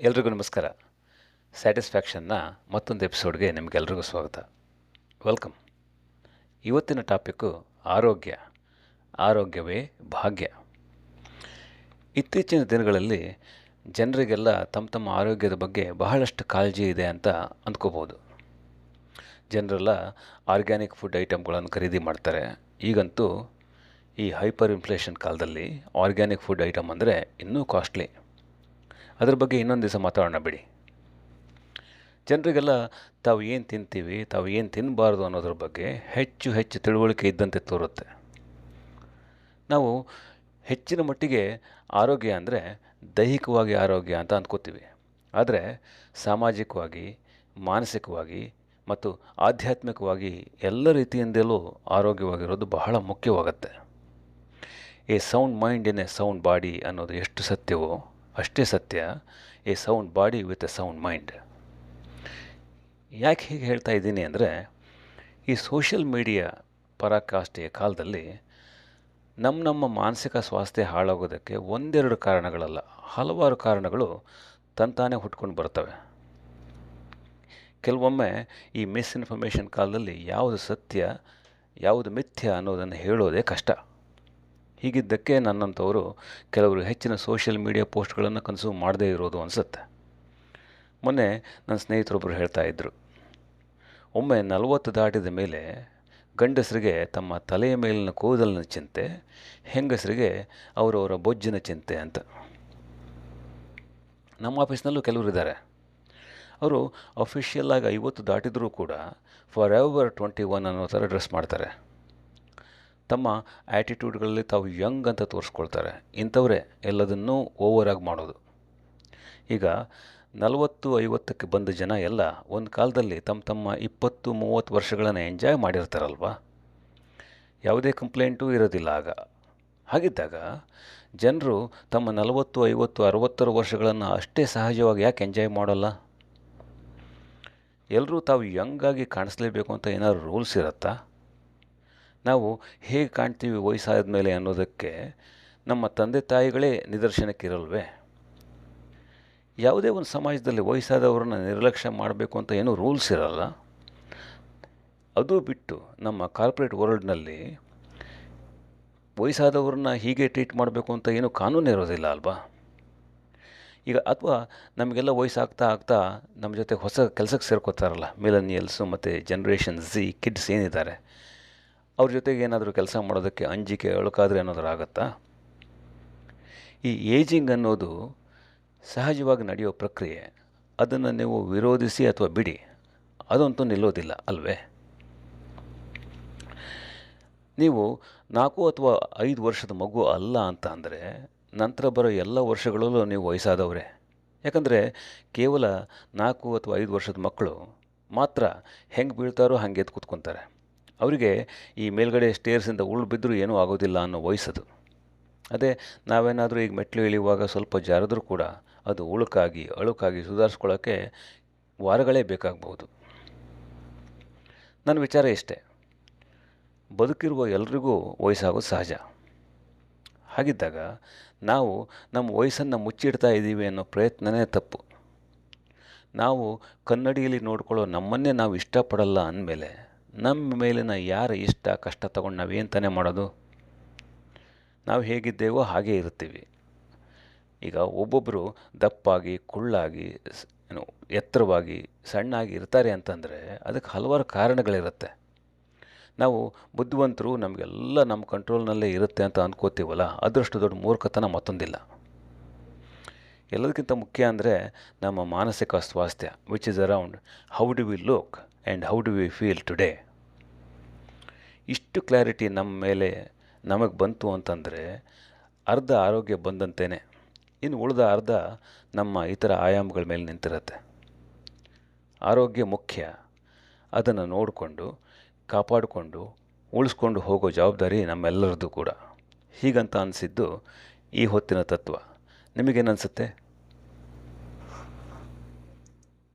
ಎಲ್ರಿಗೂ ನಮಸ್ಕಾರ. ಸ್ಯಾಟಿಸ್ಫ್ಯಾಕ್ಷನ್ನ ಮತ್ತೊಂದು ಎಪಿಸೋಡ್ಗೆ ನಿಮಗೆಲ್ರಿಗೂ ಸ್ವಾಗತ. ವೆಲ್ಕಮ್. ಇವತ್ತಿನ ಟಾಪಿಕ್ಕು ಆರೋಗ್ಯ. ಆರೋಗ್ಯವೇ ಭಾಗ್ಯ. ಇತ್ತೀಚಿನ ದಿನಗಳಲ್ಲಿ ಜನರಿಗೆಲ್ಲ ತಮ್ಮ ತಮ್ಮ ಆರೋಗ್ಯದ ಬಗ್ಗೆ ಬಹಳಷ್ಟು ಕಾಳಜಿ ಇದೆ ಅಂತ ಅಂದ್ಕೋಬೋದು. ಜನರೆಲ್ಲ ಆರ್ಗ್ಯಾನಿಕ್ ಫುಡ್ ಐಟಮ್ಗಳನ್ನು ಖರೀದಿ ಮಾಡ್ತಾರೆ. ಈಗಂತೂ ಈ ಹೈಪರ್ ಇನ್ಫ್ಲೇಷನ್ ಕಾಲದಲ್ಲಿ ಆರ್ಗ್ಯಾನಿಕ್ ಫುಡ್ ಐಟಮ್ ಅಂದರೆ ಇನ್ನೂ ಕಾಸ್ಟ್ಲಿ. ಅದ್ರ ಬಗ್ಗೆ ಇನ್ನೊಂದು ದಿವಸ ಮಾತಾಡೋಣ ಬಿಡಿ. ಜನರಿಗೆಲ್ಲ ತಾವು ಏನು ತಿಂತೀವಿ, ತಾವು ಏನು ತಿನ್ನಬಾರ್ದು ಅನ್ನೋದ್ರ ಬಗ್ಗೆ ಹೆಚ್ಚು ಹೆಚ್ಚು ತಿಳುವಳಿಕೆ ಇದ್ದಂತೆ ತೋರುತ್ತೆ. ನಾವು ಹೆಚ್ಚಿನ ಮಟ್ಟಿಗೆ ಆರೋಗ್ಯ ಅಂದರೆ ದೈಹಿಕವಾಗಿ ಆರೋಗ್ಯ ಅಂತ ಅಂದ್ಕೋತೀವಿ ಆದರೆ ಸಾಮಾಜಿಕವಾಗಿ, ಮಾನಸಿಕವಾಗಿ ಮತ್ತು ಆಧ್ಯಾತ್ಮಿಕವಾಗಿ ಎಲ್ಲ ರೀತಿಯಿಂದಲೂ ಆರೋಗ್ಯವಾಗಿರೋದು ಬಹಳ ಮುಖ್ಯವಾಗುತ್ತೆ. A sound mind in a sound body ಅನ್ನೋದು ಎಷ್ಟು ಸತ್ಯವೋ ಅಷ್ಟೇ ಸತ್ಯ a sound body with a sound mind ಯಾಕೆ ಹೀಗೆ ಹೇಳ್ತಾ ಇದ್ದೀನಿ ಅಂದರೆ, ಈ ಸೋಷಿಯಲ್ ಮೀಡಿಯಾ ಪರಾಕಾಷ್ಠೆಯ ಕಾಲದಲ್ಲಿ ನಮ್ಮ ನಮ್ಮ ಮಾನಸಿಕ ಸ್ವಾಸ್ಥ್ಯ ಹಾಳಾಗೋದಕ್ಕೆ ಒಂದೆರಡು ಕಾರಣಗಳಲ್ಲ, ಹಲವಾರು ಕಾರಣಗಳು ತಂತಾನೇ ಹುಟ್ಕೊಂಡು ಬರ್ತವೆ. ಕೆಲವೊಮ್ಮೆ ಈ ಮಿಸ್ಇನ್ಫಾರ್ಮೇಷನ್ ಕಾಲದಲ್ಲಿ ಯಾವುದು ಸತ್ಯ, ಯಾವುದು ಮಿಥ್ಯ ಅನ್ನೋದನ್ನು ಹೇಳೋದೇ ಕಷ್ಟ. ಹೀಗಿದ್ದಕ್ಕೆ ನನ್ನಂಥವರು ಕೆಲವರು ಹೆಚ್ಚಿನ ಸೋಷಿಯಲ್ ಮೀಡಿಯಾ ಪೋಸ್ಟ್ಗಳನ್ನು ಕನ್ಸ್ಯೂಮ್ ಮಾಡದೇ ಇರೋದು ಅನಿಸುತ್ತೆ. ಮೊನ್ನೆ ನನ್ನ ಸ್ನೇಹಿತರೊಬ್ಬರು ಹೇಳ್ತಾ ಇದ್ದರು ಒಮ್ಮೆ ನಲವತ್ತು ದಾಟಿದ ಮೇಲೆ ಗಂಡಸರಿಗೆ ತಮ್ಮ ತಲೆಯ ಮೇಲಿನ ಕೂದಲಿನ ಚಿಂತೆ, ಹೆಂಗಸರಿಗೆ ಅವರವರ ಬೊಜ್ಜಿನ ಚಿಂತೆ ಅಂತ. ನಮ್ಮ ಆಫೀಸ್ನಲ್ಲೂ ಕೆಲವರು ಇದ್ದಾರೆ ಅವರು ಅಫಿಷಿಯಲ್ಲಾಗಿ ಐವತ್ತು ದಾಟಿದರೂ ಕೂಡ ಫಾರ್ ಎವರ್ ಟ್ವೆಂಟಿ ಒನ್ ಅನ್ನೋ ಥರ ಡ್ರೆಸ್ ಮಾಡ್ತಾರೆ. ತಮ್ಮ ಆ್ಯಟಿಟ್ಯೂಡ್ಗಳಲ್ಲಿ ತಾವು ಯಂಗ್ ಅಂತ ತೋರಿಸ್ಕೊಳ್ತಾರೆ. ಇಂಥವರೇ ಎಲ್ಲದನ್ನೂ ಓವರಾಗಿ ಮಾಡೋದು. ಈಗ ನಲವತ್ತು ಐವತ್ತಕ್ಕೆ ಬಂದ ಜನ ಎಲ್ಲ ಒಂದು ಕಾಲದಲ್ಲಿ ತಮ್ಮ ತಮ್ಮ ಇಪ್ಪತ್ತು ಮೂವತ್ತು ವರ್ಷಗಳನ್ನು ಎಂಜಾಯ್ ಮಾಡಿರ್ತಾರಲ್ವ? ಯಾವುದೇ ಕಂಪ್ಲೇಂಟು ಇರೋದಿಲ್ಲ ಆಗ. ಹಾಗಿದ್ದಾಗ ಜನರು ತಮ್ಮ ನಲವತ್ತು ಐವತ್ತು ಅರವತ್ತರ ವರ್ಷಗಳನ್ನು ಅಷ್ಟೇ ಸಹಜವಾಗಿ ಯಾಕೆ ಎಂಜಾಯ್ ಮಾಡೋಲ್ಲ? ಎಲ್ಲರೂ ತಾವು ಯಂಗಾಗಿ ಕಾಣಿಸ್ಲೇಬೇಕು ಅಂತ ಏನಾದ್ರು ರೂಲ್ಸ್ ಇರುತ್ತಾ? ನಾವು ಹೇಗೆ ಕಾಣ್ತೀವಿ ವಯಸ್ಸಾದ ಮೇಲೆ ಅನ್ನೋದಕ್ಕೆ ನಮ್ಮ ತಂದೆ ತಾಯಿಗಳೇ ನಿದರ್ಶನಕ್ಕಿರಲ್ವೇ? ಯಾವುದೇ ಒಂದು ಸಮಾಜದಲ್ಲಿ ವಯಸ್ಸಾದವ್ರನ್ನ ನಿರ್ಲಕ್ಷ್ಯ ಮಾಡಬೇಕು ಅಂತ ಏನೂ ರೂಲ್ಸ್ ಇರಲ್ಲ. ಅದು ಬಿಟ್ಟು ನಮ್ಮ ಕಾರ್ಪೊರೇಟ್ ವರ್ಲ್ಡ್ನಲ್ಲಿ ವಯಸ್ಸಾದವ್ರನ್ನ ಹೀಗೆ ಟ್ರೀಟ್ ಮಾಡಬೇಕು ಅಂತ ಏನೂ ಕಾನೂನು ಇರೋದಿಲ್ಲ ಅಲ್ವಾ? ಈಗ ಅಥವಾ ನಮಗೆಲ್ಲ ವಯಸ್ಸಾಗ್ತಾ ಆಗ್ತಾ ನಮ್ಮ ಜೊತೆ ಹೊಸ ಕೆಲಸಕ್ಕೆ ಸೇರ್ಕೋತಾರಲ್ಲ ಮಿಲನಿಯಲ್ಸು ಮತ್ತು ಜನ್ರೇಷನ್ ಝಿ ಕಿಡ್ಸ್ ಏನಿದ್ದಾರೆ. ಅವ್ರ ಜೊತೆಗೆ ಏನಾದರೂ ಕೆಲಸ ಮಾಡೋದಕ್ಕೆ ಅಂಜಿಕೆ, ಅಳುಕಾದ್ರೆ ಅನ್ನೋದ್ರ ಆಗುತ್ತಾ? ಈ ಏಜಿಂಗ್ ಅನ್ನೋದು ಸಹಜವಾಗಿ ನಡೆಯೋ ಪ್ರಕ್ರಿಯೆ. ಅದನ್ನು ನೀವು ವಿರೋಧಿಸಿ ಅಥವಾ ಬಿಡಿ. ಅದಂತೂ ನಿಲ್ಲೋದಿಲ್ಲ, ಅಲ್ವೇ? ನೀವು ನಾಲ್ಕು ಅಥವಾ ಐದು ವರ್ಷದ ಮಗು ಅಲ್ಲ ಅಂತ ಅಂದರೆ ನಂತರ ಬರೋ ಎಲ್ಲ ವರ್ಷಗಳಲ್ಲೂ ನೀವು ವಯಸ್ಸಾದವರೇ. ಯಾಕಂದರೆ ಕೇವಲ ನಾಲ್ಕು ಅಥವಾ ಐದು ವರ್ಷದ ಮಕ್ಕಳು ಮಾತ್ರ ಹೆಂಗೆ ಬೀಳ್ತಾರೋ ಹಾಗೆ ಎದ್ದು ಕೂತ್ಕೊತಾರೆ. ಅವರಿಗೆ ಈ ಮೇಲ್ಗಡೆ ಸ್ಟೇರ್ಸಿಂದ ಉಳ್ಳು ಬಿದ್ದರೂ ಏನೂ ಆಗೋದಿಲ್ಲ ಅನ್ನೋ ವಯಸ್ಸದು ಅದೇ. ನಾವೇನಾದರೂ ಈಗ ಮೆಟ್ಲು ಇಳಿಯುವಾಗ ಸ್ವಲ್ಪ ಜಾರಿದ್ರೂ ಕೂಡ ಅದು ಉಳುಕಾಗಿ, ಅಳುಕಾಗಿ ಸುಧಾರಿಸ್ಕೊಳ್ಳೋಕ್ಕೆ ವಾರಗಳೇ ಬೇಕಾಗ್ಬೋದು ನನ್ನ ವಿಚಾರ ಇಷ್ಟೇ. ಬದುಕಿರುವ ಎಲ್ರಿಗೂ ವಯಸ್ಸಾಗೋದು ಸಹಜ. ಹಾಗಿದ್ದಾಗ ನಾವು ನಮ್ಮ ವಯಸ್ಸನ್ನು ಮುಚ್ಚಿಡ್ತಾ ಇದ್ದೀವಿ ಅನ್ನೋ ಪ್ರಯತ್ನನೇ ತಪ್ಪು. ನಾವು ಕನ್ನಡಿಯಲ್ಲಿ ನೋಡ್ಕೊಳ್ಳೋ ನಮ್ಮನ್ನೇ ನಾವು ಇಷ್ಟಪಡಲ್ಲ ಅಂದಮೇಲೆ ನಮ್ಮ ಮೇಲಿನ ಯಾರ ಇಷ್ಟ ಕಷ್ಟ ತಗೊಂಡು ನಾವೇನು ತಾನೇ ಮಾಡೋದು? ನಾವು ಹೇಗಿದ್ದೇವೋ ಹಾಗೇ ಇರ್ತೀವಿ ಈಗ ಒಬ್ಬೊಬ್ಬರು ದಪ್ಪಾಗಿ, ಕುಳ್ಳಾಗಿ ಏನು, ಎತ್ತರವಾಗಿ, ಸಣ್ಣಾಗಿ ಇರ್ತಾರೆ ಅಂತಂದರೆ ಅದಕ್ಕೆ ಹಲವಾರು ಕಾರಣಗಳಿರುತ್ತೆ. ನಾವು ಬುದ್ಧಿವಂತರು ನಮಗೆಲ್ಲ ನಮ್ಮ ಕಂಟ್ರೋಲ್ನಲ್ಲೇ ಇರುತ್ತೆ ಅಂತ ಅಂದ್ಕೋತೀವಲ್ಲ ಅದರಷ್ಟು ದೊಡ್ಡ ಮೂರ್ಖತನ ಮತ್ತೊಂದಿಲ್ಲ. ಎಲ್ಲದಕ್ಕಿಂತ ಮುಖ್ಯ ಅಂದರೆ ನಮ್ಮ ಮಾನಸಿಕ ಸ್ವಾಸ್ಥ್ಯ which is around how do we look and how do we feel today ಇಷ್ಟು ಕ್ಲಾರಿಟಿ ನಮ್ಮ ಮೇಲೆ ನಮಗೆ ಬಂತು ಅಂತಂದರೆ ಅರ್ಧ ಆರೋಗ್ಯ ಬಂದಂತೇನೆ ಇನ್ನು ಉಳಿದ ಅರ್ಧ ನಮ್ಮ ಇತರ ಆಯಾಮಗಳ ಮೇಲೆ ನಿಂತಿರುತ್ತೆ. ಆರೋಗ್ಯ ಮುಖ್ಯ. ಅದನ್ನು ನೋಡಿಕೊಂಡು, ಕಾಪಾಡಿಕೊಂಡು, ಉಳಿಸ್ಕೊಂಡು ಹೋಗೋ ಜವಾಬ್ದಾರಿ ನಮ್ಮೆಲ್ಲರದ್ದು ಕೂಡ. ಹೀಗಂತ ಅನಿಸಿದ್ದು ಈ ಹೊತ್ತಿನ ತತ್ವ. ನಿಮಗೇನನ್ಸುತ್ತೆ